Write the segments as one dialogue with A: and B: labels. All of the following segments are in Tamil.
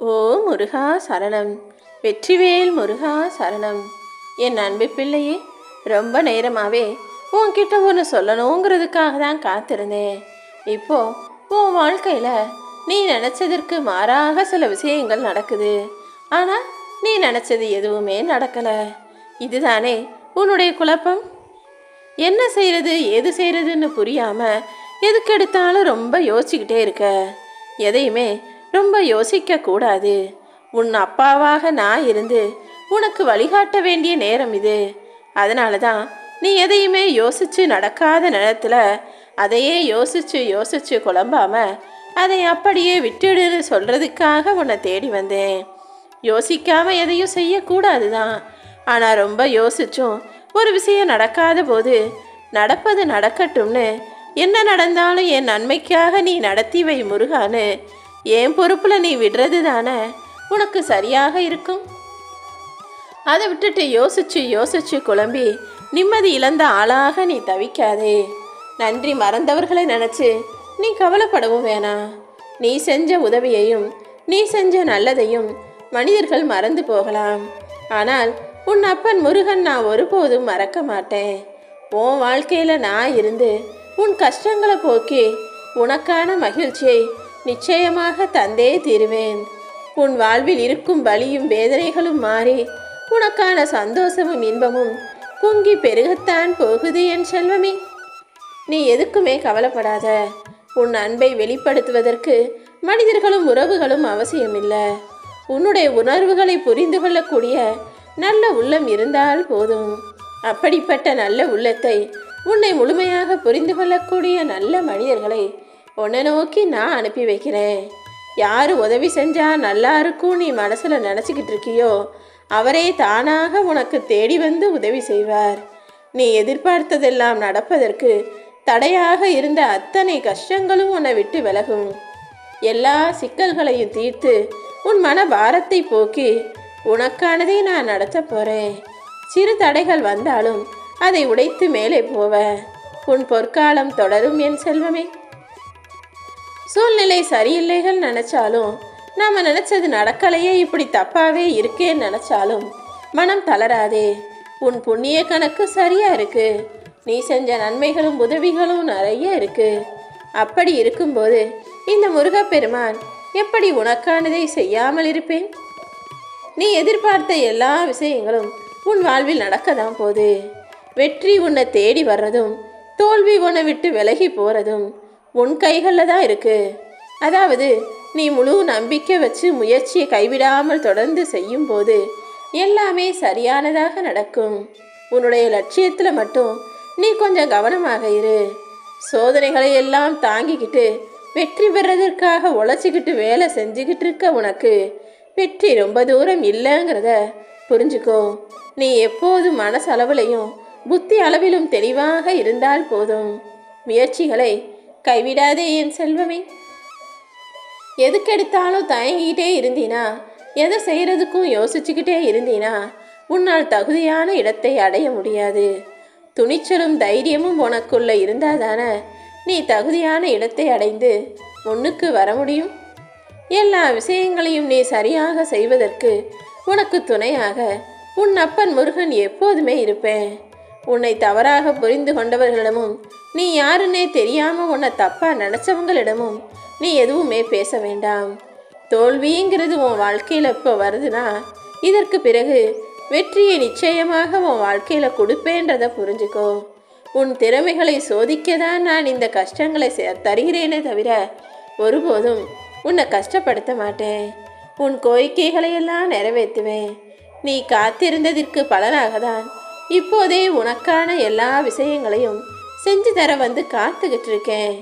A: ஓ முருகா சரணம். வெற்றிவேல் முருகா சரணம். என் அன்பு பிள்ளையே ரொம்ப நேரமாகவே உன்கிட்ட ஒன்று சொல்லணுங்கிறதுக்காக தான் காத்திருந்தேன். இப்போ உன் வாழ்க்கையில் நீ நினச்சதற்கு மாறாக சில விஷயங்கள் நடக்குது. ஆனால் நீ நினச்சது எதுவுமே நடக்கலை. இதுதானே உன்னுடைய குழப்பம்? என்ன செய்கிறது எது செய்கிறதுன்னு புரியாமல் எதுக்கு எடுத்தாலும் ரொம்ப யோசிச்சுக்கிட்டே இருக்க. எதையுமே ரொம்ப யோசிக்க கூடாது. உன் அப்பாவாக நான் இருந்து உனக்கு வழிகாட்ட வேண்டிய நேரம் இது. அதனால தான் நீ எதையுமே யோசிச்சு நடக்காத நேரத்தில் அதையே யோசிச்சு யோசிச்சு குழம்பாம அதை அப்படியே விட்டுடுன்னு சொல்கிறதுக்காக உன்னை தேடி வந்தேன். யோசிக்காம எதையும் செய்யக்கூடாது தான் ஆனால் ரொம்ப யோசிச்சும் ஒரு விஷயம் நடக்காத போது நடப்பது நடக்கட்டும்னு என்ன நடந்தாலும் என் நன்மைக்காக நீ நடத்தி வை முருகான்னு என் பொறுப்பில் நீ விடுறது தானே? உனக்கு சரியாக இருக்கும். அதை விட்டுட்டு யோசிச்சு யோசிச்சு குழம்பி நிம்மதி இழந்த ஆளாக நீ தவிக்காதே. நன்றி மறந்தவர்களை நினச்சி நீ கவலைப்படவும் வேணாம் நீ செஞ்ச உதவியையும் நீ செஞ்ச நல்லதையும் மனிதர்கள் மறந்து போகலாம். ஆனால் உன் அப்பன் முருகன் நான் ஒருபோதும் மறக்க மாட்டேன். உன் வாழ்க்கையில் நான் இருந்து உன் கஷ்டங்களை போக்கி உனக்கான மகிழ்ச்சியை நிச்சயமாக தந்தே தீருவேன். உன் வாழ்வில் இருக்கும் வலியும் வேதனைகளும் மாறி உனக்கான சந்தோஷமும் இன்பமும் பொங்கி பெருகத்தான் போகுது என் செல்வமே. நீ எதுக்குமே கவலைப்படாத. உன் அன்பை வெளிப்படுத்துவதற்கு மனிதர்களும் உறவுகளும் அவசியமில்லை. உன்னுடைய உணர்வுகளை புரிந்து கொள்ளக்கூடிய நல்ல உள்ளம் இருந்தால் போதும். அப்படிப்பட்ட நல்ல உள்ளத்தை உன்னை முழுமையாக புரிந்து கொள்ளக்கூடிய நல்ல மனிதர்களை உன்னை நோக்கி நான் அனுப்பி வைக்கிறேன். யார் உதவி செஞ்சா நல்லா இருக்கும் நீ மனசில் நினச்சிக்கிட்டு இருக்கியோ அவரே தானாக உனக்கு தேடி வந்து உதவி செய்வார். நீ எதிர்பார்த்ததெல்லாம் நடப்பதற்கு தடையாக இருந்த அத்தனை கஷ்டங்களும் உன்னை விட்டு விலகும். எல்லா சிக்கல்களையும் தீர்த்து உன் மன பாரத்தை போக்கி உனக்கானதை நான் நடத்த போறேன். சிறு தடைகள் வந்தாலும் அதை உடைத்து மேலே போவ. உன் பொற்காலம் தொடரும் என் செல்வமே. சூழ்நிலை சரியில்லைகள் நினச்சாலும் நாம் நினச்சது நடக்கலையே இப்படி தப்பாகவே இருக்கேன்னு நினச்சாலும் மனம் தளராதே. உன் புண்ணிய கணக்கு சரியாக இருக்கு. நீ செஞ்ச நன்மைகளும் உதவிகளும் நிறைய இருக்கு. அப்படி இருக்கும்போது இந்த முருகப்பெருமான் எப்படி உனக்கானதை செய்யாமல் இருப்பேன்? நீ எதிர்பார்த்த எல்லா விஷயங்களும் உன் வாழ்வில் நடக்க தான் போகுது. வெற்றி உன்னை தேடி வர்றதும் தோல்வி உன்னை விட்டு விலகி போகிறதும் உன் கைகளில் தான் இருக்குது அதாவது நீ முழு நம்பிக்கை வச்சு முயற்சியை கைவிடாமல் தொடர்ந்து செய்யும்போது எல்லாமே சரியானதாக நடக்கும். உன்னுடைய லட்சியத்தில் மட்டும் நீ கொஞ்சம் கவனமாக இரு. சோதனைகளை எல்லாம் தாங்கிக்கிட்டு வெற்றி பெறதற்காக உழைச்சிக்கிட்டு வேலை செஞ்சுக்கிட்டு இருக்க உனக்கு வெற்றி ரொம்ப தூரம் இல்லைங்கிறத புரிஞ்சுக்கோ. நீ எப்போதும் மனசளவிலையும் புத்தி அளவிலும் தெளிவாக இருந்தால் போதும். முயற்சிகளை கைவிடாதே என் செல்வமே. எதுக்கெடுத்தாலும் தயங்கிக்கிட்டே இருந்தீனா? எதை செய்கிறதுக்கும் யோசிச்சுக்கிட்டே இருந்தீனா? உன்னால் தகுதியான இடத்தை அடைய முடியாது. துணிச்சலும் தைரியமும் உனக்குள்ள இருந்தாதானே? நீ தகுதியான இடத்தை அடைந்து முன்னுக்கு வர முடியும்? எல்லா விஷயங்களையும் நீ சரியாக செய்வதற்கு உனக்கு துணையாக உன் அப்பன் முருகன் எப்போதுமே இருப்பேன். உன்னை தவறாக புரிந்து கொண்டவர்களிடமும் நீ யாருன்னே தெரியாம உன்னை தப்பா நினைச்சவங்களிடமும் நீ எதுவுமே பேச வேண்டாம். தோல்விங்கிறது உன் வாழ்க்கையில் இப்போ வருதுன்னா இதற்கு பிறகு வெற்றியை நிச்சயமாக உன் வாழ்க்கையில் கொடுப்பேன்றதை புரிஞ்சுக்கோ. உன் திறமைகளை சோதிக்க தான் நான் இந்த கஷ்டங்களை சே- தருகிறேனே தவிர ஒருபோதும் உன்னை கஷ்டப்படுத்த மாட்டேன். உன் கோரிக்கைகளை எல்லாம் நிறைவேற்றுவேன். நீ காத்திருந்ததற்கு பலனாக தான் இப்போதே உனக்கான எல்லா விஷயங்களையும் செஞ்சு தர வந்து காத்துக்கிட்டு இருக்கேன்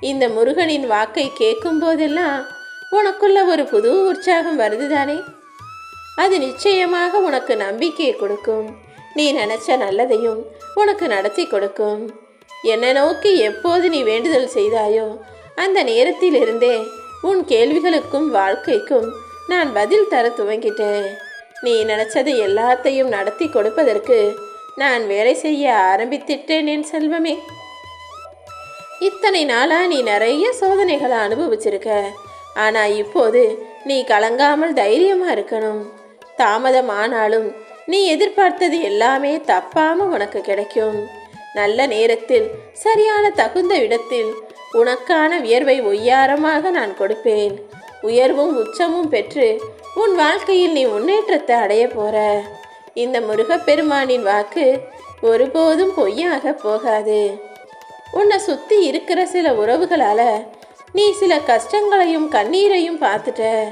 A: இந்த முருகனின் வாக்கை கேட்கும் போதெல்லாம் உனக்குள்ள ஒரு புது உற்சாகம் வருது தானே அது நிச்சயமாக உனக்கு நம்பிக்கையை கொடுக்கும். நீ நினைச்ச நல்லதையும் உனக்கு நடத்தி கொடுக்கும். என்னை நோக்கி எப்போது நீ வேண்டுதல் செய்தாயோ அந்த நேரத்திலிருந்தே உன் கேள்விகளுக்கும் வாழ்க்கைக்கும் நான் பதில் தர துவங்கிட்டேன். நீ நினைச்சது எல்லாத்தையும் நடத்தி கொடுப்பதற்கு நான் வேலை செய்ய ஆரம்பித்திட்டேன் என் செல்வமே. இத்தனை நாளா நீ நிறைய சோதனைகளை அனுபவிச்சிருக்க. ஆனா இப்போது நீ கலங்காமல் தைரியமா இருக்கணும். தாமதமானாலும் நீ எதிர்பார்த்தது எல்லாமே தப்பாம உனக்கு கிடைக்கும். நல்ல நேரத்தில் சரியான தகுந்த இடத்தில் உனக்கான வியர்வை ஒய்யாரமாக நான் கொடுப்பேன். உயர்வும் உச்சமும் பெற்று உன் வாழ்க்கையில் நீ முன்னேற்றத்தை அடைய போற. இந்த முருகப்பெருமானின் வாக்கு ஒருபோதும் பொய்யாக போகாது. உன்னை சுத்தி இருக்கிற சில உறவுகளால நீ சில கஷ்டங்களையும் கண்ணீரையும் பார்த்துட்ட.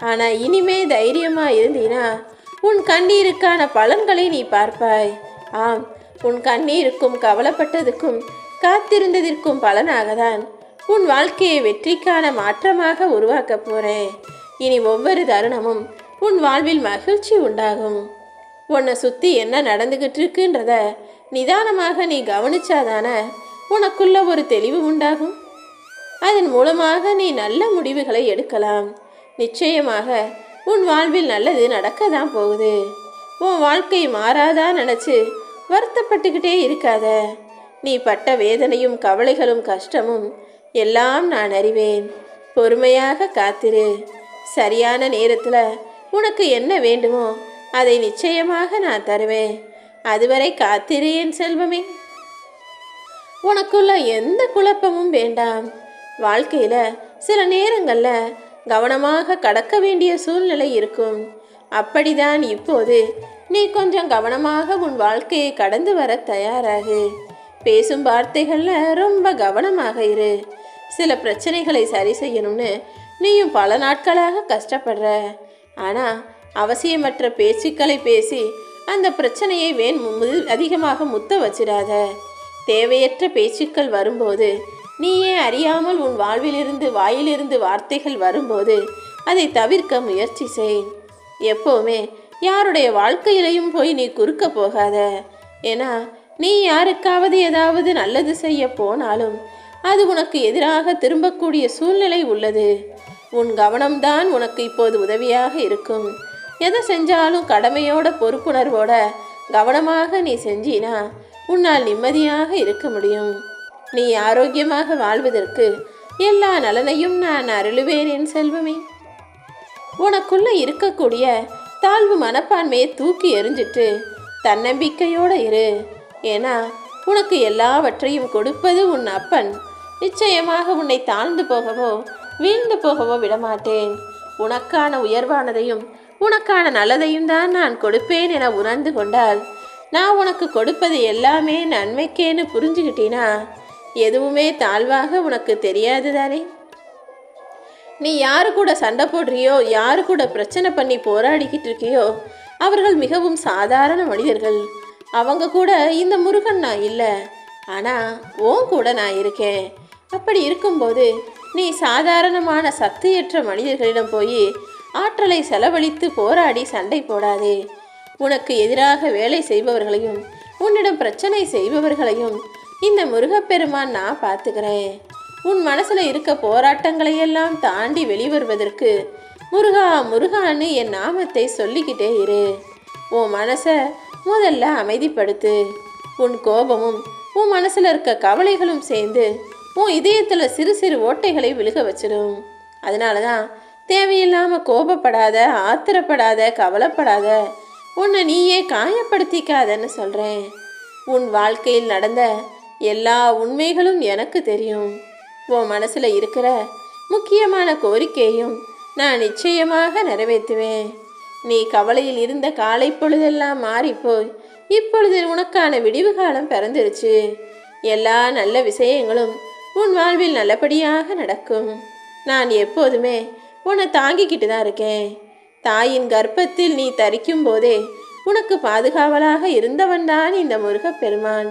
A: ஆனா இனிமே தைரியமா இருந்தீனா உன் கண்ணீருக்கான பலன்களை நீ பார்ப்பாய். ஆம் உன் கண்ணீருக்கும் கவலைப்பட்டதுக்கும் காத்திருந்ததற்கும் தான் உன் வாழ்க்கையை வெற்றிக்கான மாற்றமாக உருவாக்கப் போறேன். இனி ஒவ்வொரு தருணமும் உன் வாழ்வில் மகிழ்ச்சி உண்டாகும். உன்னை சுற்றி என்ன நடந்துக்கிட்டு இருக்குன்றத நிதானமாக நீ கவனிச்சாதானே உனக்குள்ள ஒரு தெளிவு உண்டாகும். அதன் மூலமாக நீ நல்ல முடிவுகளை எடுக்கலாம். நிச்சயமாக உன் வாழ்வில் நல்லது நடக்க தான் போகுது. உன் வாழ்க்கை மாறாதா நினச்சி வருத்தப்பட்டுக்கிட்டே இருக்காத. நீ பட்ட வேதனையும் கவலைகளும் கஷ்டமும் எல்லாம் நான் அறிவேன். பொறுமையாக காத்திரு. சரியான நேரத்தில் உனக்கு என்ன வேண்டுமோ அதை நிச்சயமாக நான் தருவேன். அதுவரை காத்திரு என் செல்வமே. உனக்குள்ள எந்த குழப்பமும் வேண்டாம். வாழ்க்கையில் சில நேரங்களில் கவனமாக கடக்க வேண்டிய சூழ்நிலை இருக்கும். அப்படிதான் இப்போது நீ கொஞ்சம் கவனமாக உன் வாழ்க்கையை கடந்து வர தயாராகு. பேசும் வார்த்தைகளில் ரொம்ப கவனமாக இரு. சில பிரச்சனைகளை சரி செய்யணும்னு நீயும் பல நாட்களாக கஷ்டப்படுற. ஆனால் அவசியமற்ற பேச்சுக்களை பேசி அந்த பிரச்சனையை வேன் மு- அதிகமாக முத்த வச்சிடாத. தேவையற்ற பேச்சுக்கள் வரும்போது நீயே அறியாமல் உன் வாழ்விலிருந்து வாயிலிருந்து வார்த்தைகள் வரும்போது அதை தவிர்க்க முயற்சி செய். எப்போவுமே யாருடைய வாழ்க்கையிலையும் போய் நீ குறுக்க போகாத. ஏன்னா நீ யாருக்காவது ஏதாவது நல்லது செய்ய போனாலும் அது உனக்கு எதிராக திரும்பக்கூடிய சூழ்நிலை உள்ளது. உன் கவனம்தான் உனக்கு இப்போது உதவியாக இருக்கும். எதை செஞ்சாலும் கடமையோட பொறுப்புணர்வோட கவனமாக நீ செஞ்சினா உன்னால் நிம்மதியாக இருக்க முடியும். நீ ஆரோக்கியமாக வாழ்வதற்கு எல்லா நலனையும் நான் அருளுவேன் என் செல்வமே. உனக்குள்ள இருக்கக்கூடிய தாழ்வு மனப்பான்மையை தூக்கி எறிஞ்சிட்டு தன்னம்பிக்கையோடு இரு. ஏன்னா உனக்கு எல்லாவற்றையும் கொடுப்பது உன் அப்பன். நிச்சயமாக உன்னை தாழ்ந்து போகவோ வீழ்ந்து போகவோ விடமாட்டேன். உனக்கான உயர்வானதையும் உனக்கான நல்லதையும் தான் நான் கொடுப்பேன் என உணர்ந்து கொண்டால் நான் உனக்கு கொடுப்பது எல்லாமே நன்மைக்கேன்னு புரிஞ்சுக்கிட்டீனா எதுவுமே தாழ்வாக உனக்கு தெரியாது தானே? நீ யாரு கூட சண்டை போடுறியோ யாரு கூட பிரச்சனை பண்ணி போராடிக்கிட்டு இருக்கியோ அவர்கள் மிகவும் சாதாரண மனிதர்கள். அவங்க கூட இந்த முருகன் நான் இல்லை. ஆனால் ஓன் கூட நான் இருக்கேன். அப்படி இருக்கும்போது நீ சாதாரணமான சக்தியற்ற மனிதர்களிடம் போய் ஆற்றலை செலவழித்து போராடி சண்டை போடாதே. உனக்கு எதிராக வேலை செய்பவர்களையும் உன்னிடம் பிரச்சனை செய்பவர்களையும் இந்த முருகப்பெருமான் நான் பார்த்துக்கிறேன். உன் மனசுல இருக்க போராட்டங்களை எல்லாம் தாண்டி வெளிவருவதற்கு முருகா முருகான்னு என் நாமத்தை சொல்லிக்கிட்டே இரு. உன் மனசை முதல்ல அமைதிப்படுத்து. உன் கோபமும் உன் மனசுல இருக்க கவலைகளும் சேர்ந்து உன் இதயத்துல சிறு சிறு ஓட்டைகளை விழுக வச்சிடும். அதனால தான் தேவையில்லாம கோபப்படாத ஆத்திரப்படாத கவலைப்படாத உன்னை நீயே காயப்படுத்திக்காதன்னு சொல்றேன். உன் வாழ்க்கையில் நடந்த எல்லா உண்மைகளும் எனக்கு தெரியும். உன் மனசுல இருக்கிற முக்கியமான கோரிக்கையும் நான் நிச்சயமாக நிறைவேற்றுவேன். நீ கவலையில் இருந்த காலை பொழுதெல்லாம் மாறிப்போய் இப்பொழுது உனக்கான விடிவு காலம் பிறந்துருச்சு. எல்லா நல்ல விஷயங்களும் உன் வாழ்வில் நல்லபடியாக நடக்கும். நான் எப்போதுமே உன்னை தாங்கிக்கிட்டு தான் இருக்கேன். தாயின் கர்ப்பத்தில் நீ தரிக்கும் போதே உனக்கு பாதுகாவலாக இருந்தவன்தான் இந்த முருகப்பெருமான்.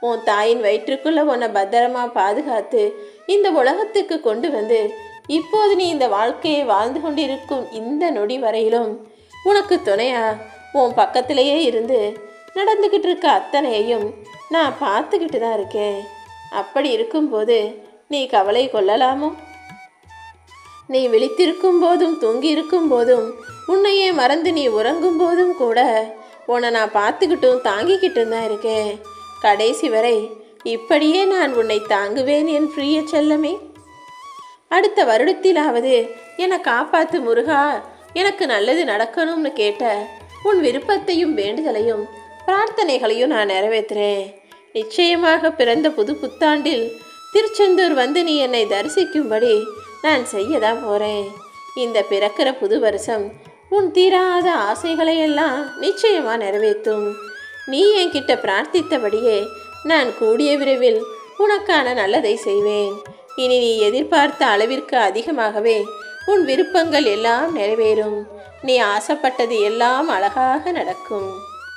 A: உன் தாயின் வயிற்றுக்குள்ள உன்னை பத்திரமா பாதுகாத்து இந்த உலகத்துக்கு கொண்டு வந்து இப்போது நீ இந்த வாழ்க்கையை வாழ்ந்து கொண்டிருக்கும் இந்த நொடி வரையிலும் உனக்கு துணையா உன் பக்கத்திலேயே இருந்து நடந்துக்கிட்டு இருக்க அத்தனையையும் நான் பார்த்துக்கிட்டு தான் இருக்கேன். அப்படி இருக்கும்போது நீ கவலை கொள்ளலாமோ? நீ விழித்திருக்கும் போதும் தூங்கியிருக்கும் போதும் உன்னையே மறந்து நீ உறங்கும் போதும் கூட உன்னை நான் பார்த்துக்கிட்டும் தாங்கிக்கிட்டும் தான் இருக்கேன். கடைசி வரை இப்படியே நான் உன்னை தாங்குவேன் என் பிரிய செல்லமே. அடுத்த வருடத்திலாவது என்னை காப்பாத்து முருகா எனக்கு நல்லது நடக்கணும்னு கேட்ட உன் விருப்பத்தையும் வேண்டுதலையும் பிரார்த்தனைகளையும் நான் நிறைவேற்றுறேன். நிச்சயமாக பிறந்த புது புத்தாண்டில் திருச்செந்தூர் வந்து நீ என்னை தரிசிக்கும்படி நான் செய்ய தான் போகிறேன் இந்த பிறக்கிற புது வருஷம் உன் தீராத ஆசைகளை எல்லாம் நிச்சயமாக நிறைவேற்றும். நீ என்கிட்ட பிரார்த்தித்தபடியே நான் கூடிய விரைவில் உனக்கான நல்லதை செய்வேன். இனி நீ எதிர்பார்த்த அளவிற்கு அதிகமாகவே உன் விருப்பங்கள் எல்லாம் நிறைவேறும். நீ ஆசைப்பட்டது எல்லாம் அழகாக நடக்கும்.